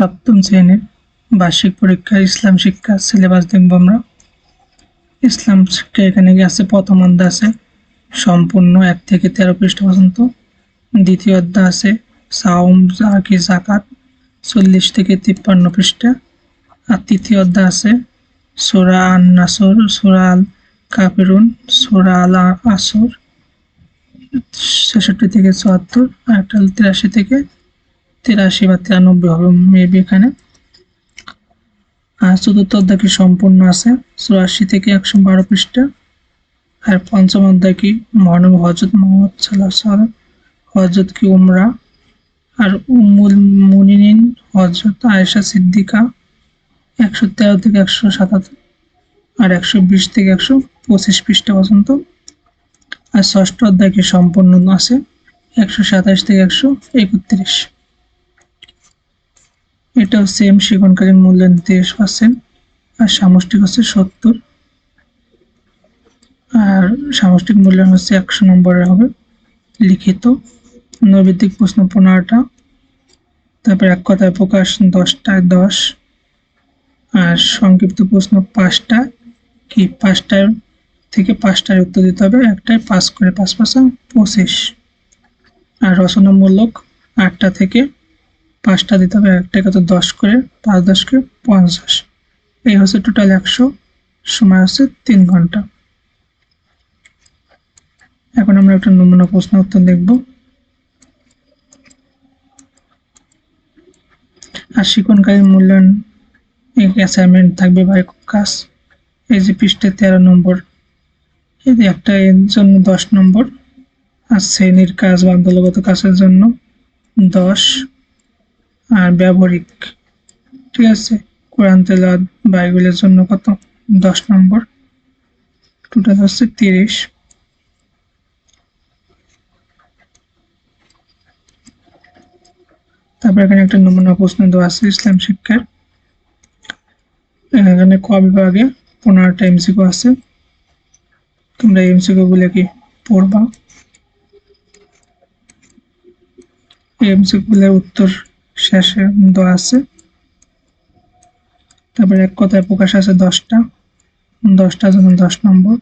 সপ্তম শ্রেণির বার্ষিক পরীক্ষা, ইসলাম শিক্ষা, সিলেবাস দেখব আমরা। ইসলাম শিক্ষা এখানে কি আছে প্রথম অধ্যায় আছে। সম্পূর্ণ এক থেকে তেরো পৃষ্ঠা পর্যন্ত। দ্বিতীয় অধ্যায় আছে, সাউম আর কি জাকাত, চল্লিশ থেকে তিপ্পান্ন পৃষ্ঠা। আর তৃতীয় অধ্যায় আছে, সুরা আন নাসর সুরা আল কাপিরুন সুরা আল আসর ছেষট্টি থেকে চুয়াত্তর, আর একটা তিরাশি থেকে তিরাশি বা তিরানব্বই হবে মেবি এখানে। আর চতুর্থ অধ্যায় কি সম্পূর্ণ আছে, চুরাশি থেকে একশো বারো পৃষ্ঠা। আর পঞ্চম অধ্যায় কি? মহানবী হজরত মোহাম্মদ সাল্লাহ সাল্লাম হজরত কি উমরা? আর উমুল মুনিন হজরত আয়েশা সিদ্দিকা, একশো তেরো থেকে একশো সাতাত্তর আর একশো বিশ থেকে একশো পঁচিশ পৃষ্ঠা পর্যন্ত। আর ষষ্ঠ অধ্যায় কি সম্পূর্ণ আছে, একশো সাতাশ থেকে একশো একত্রিশ। এটাও সেম শিক্ষণকালীন মূল্যায়ন তিরিশ পার্সেন্ট, আর সামষ্টিক হচ্ছে সত্তর, আর সামষ্টিক মূল্যায়ন হচ্ছে একশো নম্বরের হবে, লিখিত নৈবেদিক প্রশ্ন পনেরোটা, তারপর এক কথায় প্রকাশ দশটায় দশ, আর সংক্ষিপ্ত প্রশ্ন পাঁচটা, কি পাঁচটায় থেকে পাঁচটায় উত্তর দিতে হবে, একটায় পাস করে পাঁচ পাঁচা, পঁচিশ, আর রচনামূলক আটটা থেকে পাঁচটা দিতে হবে একটাকে তো দশ করে, পাঁচ দশকে পঞ্চাশ। এই হচ্ছে টোটাল একশো, সময় হচ্ছে তিন ঘণ্টা। এখন আমরা একটা নমুনা প্রশ্ন উত্তর দেখব। আর শিক্ষণকারী মূল্যায়ন অ্যাসাইনমেন্ট থাকবে বা কাজ এই যে পৃষ্ঠে তেরো নম্বর, এই একটা এর জন্য দশ নম্বর, আর শ্রেণির কাজ বা দলগত কাজের জন্য দশ। আর ব্যবহারিক। ঠিক আছে, কোরআন তেলাওয়াত বাইবেলের জন্য কত? দশ নম্বর। টোটাল হচ্ছে তিরিশ। তারপর এখানে একটা নমুনা প্রশ্ন দেওয়া আছে, ইসলাম শিক্ষার। এখানে ক বিভাগে পনেরোটা এমসিকিউ আছে। তোমরা এমসিকিউ গুলো কি পড়বা? এমসিকিউ গুলোর উত্তর শেষে দেওয়া আছে। তারপরে এক কথায় প্রকাশ আছে দশটা। দশটা জন্য দশ নম্বর।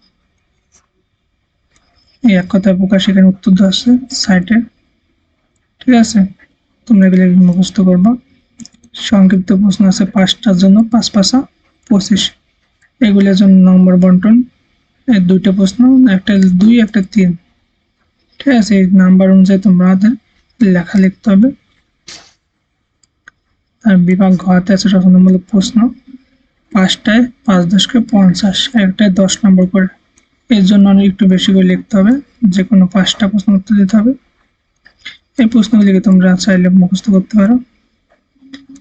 এই এক কথায় প্রকাশ এখানে উত্তর দেওয়া আছে সাইটে। ঠিক আছে? তোমরা এগুলো মুখস্থ করবা। সংক্ষিপ্ত প্রশ্ন আছে পাঁচটার জন্য, পাঁচ পাঁচা পঁচিশ। এগুলোর জন্য নম্বর বন্টন। এই দুইটা প্রশ্ন, একটা দুই, একটা তিন। ঠিক আছে, এই নাম্বার অনুযায়ী তোমাদের লেখা লিখতে হবে। আর বিভাগ ঘতে আছে রচনামূলক প্রশ্ন। পাঁচটায় পাঁচ দশকে পঞ্চাশ, একটায় দশ নম্বর করে। এর জন্য অনেক একটু বেশি করে লিখতে হবে। যে কোনো পাঁচটা প্রশ্ন উত্তর দিতে হবে। এই প্রশ্নগুলিকে তোমরা চাইলে মুখস্থ করতে পারো।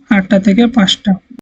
আটটা থেকে পাঁচটা।